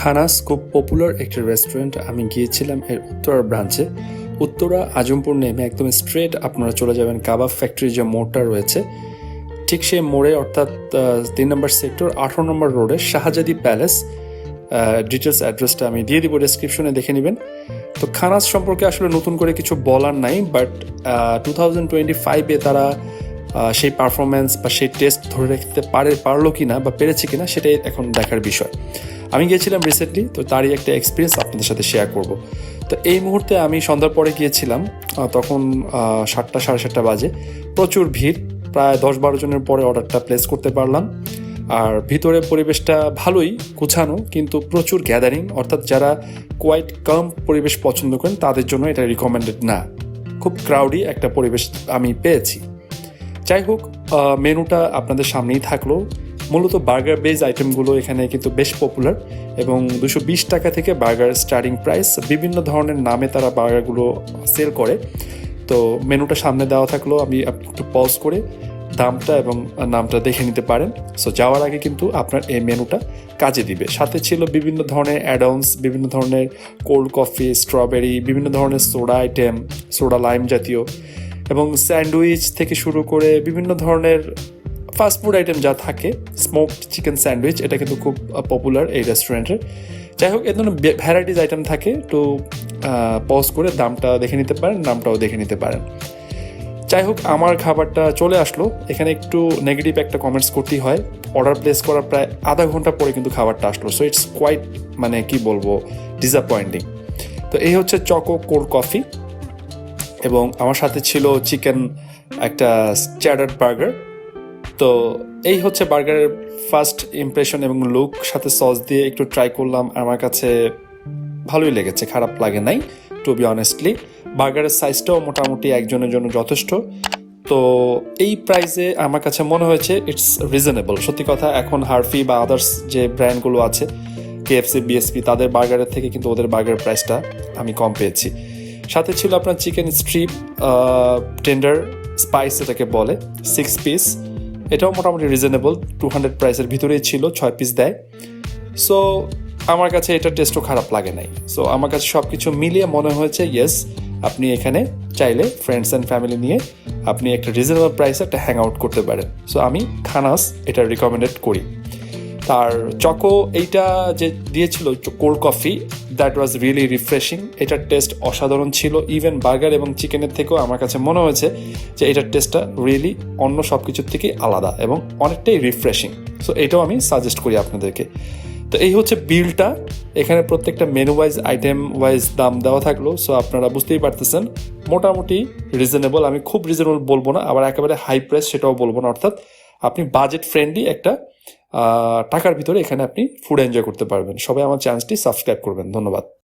খানাস খুব পপুলার একটি রেস্টুরেন্ট আমি গিয়েছিলাম এর উত্তরা ব্রাঞ্চে উত্তরা, আজমপুর নেমে একদম স্ট্রেট আপনারা চলে যাবেন, কাবাব ফ্যাক্টরি যে মোড়টা রয়েছে। ঠিক সেই মোড়ে অর্থাৎ তিন নম্বর সেক্টর আঠারো নম্বর রোডে শাহজাদি প্যালেস ডিটেলস অ্যাড্রেসটা আমি দিয়ে দিব ডেসক্রিপশনে দেখে নেবেন। তো খানাস সম্পর্কে আসলে নতুন করে কিছু বলার নাই বাট টু থাউজেন্ড টোয়েন্টি ফাইভে তারা সেই পারফরমেন্স বা সেই টেস্ট ধরে রাখতে পারে, পারল কি না বা পেরেছে কিনা সেটাই এখন দেখার বিষয়। আমি গিয়েছিলাম রিসেন্টলি তো তারই একটা এক্সপিরিয়েন্স আপনাদের সাথে শেয়ার করব। তো এই মুহূর্তে আমি সন্ধ্যার পরে গিয়েছিলাম তখন সাতটা, সাড়ে সাতটা বাজে। প্রচুর ভিড়, প্রায় দশ বারো জনের পরে অর্ডারটা প্লেস করতে পারলাম। আর ভিতরে পরিবেশটা ভালোই গুছানো, কিন্তু প্রচুর গ্যাদারিং অর্থাৎ যারা কোয়াইট কম পরিবেশ পছন্দ করেন, তাদের জন্য এটা রিকমেন্ডেড না। খুব ক্রাউডি একটা পরিবেশ আমি পেয়েছি। যাই হোক মেনুটা আপনাদের সামনেই থাকল। মূলত বার্গার বেজ আইটেমগুলো এখানে কিন্তু বেশ পপুলার এবং দুশো বিশ টাকা থেকে বার্গার স্টার্টিং প্রাইস বিভিন্ন ধরনের নামে তারা বার্গারগুলো সেল করে। তো মেনুটা সামনে দেওয়া থাকল, আমি আপনি একটু পজ করে দামটা এবং নামটা দেখে নিতে পারেন। সো যাওয়ার আগে কিন্তু আপনার এই মেনুটা কাজে দিবে। সাথে ছিল বিভিন্ন ধরনের অ্যাডাউন্স বিভিন্ন ধরনের কোল্ড কফি স্ট্রবেরি বিভিন্ন ধরনের সোডা আইটেম সোডা লাইম জাতীয়। এবং স্যান্ডউইচ থেকে শুরু করে বিভিন্ন ধরনের ফাস্টফুড আইটেম যা থাকে স্মোকড চিকেন স্যান্ডউইচ এটা কিন্তু খুব পপুলার এই রেস্টুরেন্টের যাই হোক এর ধরনের ভ্যারাইটিস আইটেম থাকে, তো পজ করে দামটা দেখে নিতে পারেন, নামটাও দেখে নিতে পারেন। যাই হোক, আমার খাবারটা চলে আসলো। এখানে একটু নেগেটিভ একটা কমেন্টস করতেই হয়। অর্ডার প্লেস করার প্রায় আধা ঘণ্টা পরে কিন্তু খাবারটা আসলো। সো ইটস কোয়াইট মানে কি বলব ডিসঅ্যাপয়েন্টিং তো, এই হচ্ছে চকো কোল্ড কফি এবং আমার সাথে ছিল চিকেন একটা চ্যাডার বার্গার। তো এই হচ্ছে বার্গারের ফার্স্ট ইমপ্রেশন এবং লুক সাথে সস দিয়ে একটু ট্রাই করলাম। আমার কাছে ভালোই লেগেছে, খারাপ লাগে নাই টু বি অনেস্টলি বার্গারের সাইজটাও মোটামুটি একজনের জন্য যথেষ্ট। তো এই প্রাইসে আমার কাছে মনে হয়েছে ইটস রিজনেবল সত্যি কথা, এখন হারফি বা আদার্স যে ব্র্যান্ডগুলো আছে কেএফসি বিএসপি তাদের বার্গারের থেকে কিন্তু ওদের বার্গারের প্রাইসটা আমি কম পেয়েছি। সাথে ছিল আপনার চিকেন স্ট্রিপ টেন্ডার স্পাইস এটাকে বলে সিক্স পিস এটাও মোটামুটি রিজনেবল টু হান্ড্রেড প্রাইসের ভিতরেই ছিল, ছয় পিস দেয়। সো আমার কাছে এটা টেস্টও খারাপ লাগে নাই। সো আমার কাছে সব কিছু মিলিয়ে মনে হয়েছে ইয়েস আপনি এখানে চাইলে ফ্রেন্ডস অ্যান্ড ফ্যামিলি নিয়ে আপনি একটা রিজনেবল প্রাইসে একটা হ্যাং আউট করতে পারেন। সো আমি খানাস এটা রিকমেন্ডেড করি। তার চকো এইটা যে দিয়েছিল cold coffee that was really refreshing এটার টেস্ট অসাধারণ ছিল। ইভেন বার্গার এবং চিকেনের থেকেও আমার কাছে মনে হয়েছে যে এটার টেস্টটা রিয়েলি অন্য সব কিছুর থেকেই আলাদা এবং অনেকটাই রিফ্রেশিং সো এটাও আমি সাজেস্ট করি আপনাদেরকে। তো, এই হচ্ছে বিলটা। এখানে প্রত্যেকটা মেনু ওয়াইজ আইটেম ওয়াইজ দাম দেওয়া থাকল। সো আপনারা বুঝতেই পারতেছেন। মোটামুটি রিজনেবল আমি খুব রিজনেবল বলব না, আবার একেবারে হাই প্রাইস সেটাও বলব না। অর্থাৎ, আপনি বাজেট ফ্রেন্ডলি একটা টাকার ভিতরে এখানে আপনি ফুড এনজয় করতে পারবেন। সবাই আমার চ্যানেলটি সাবস্ক্রাইব করবেন। ধন্যবাদ।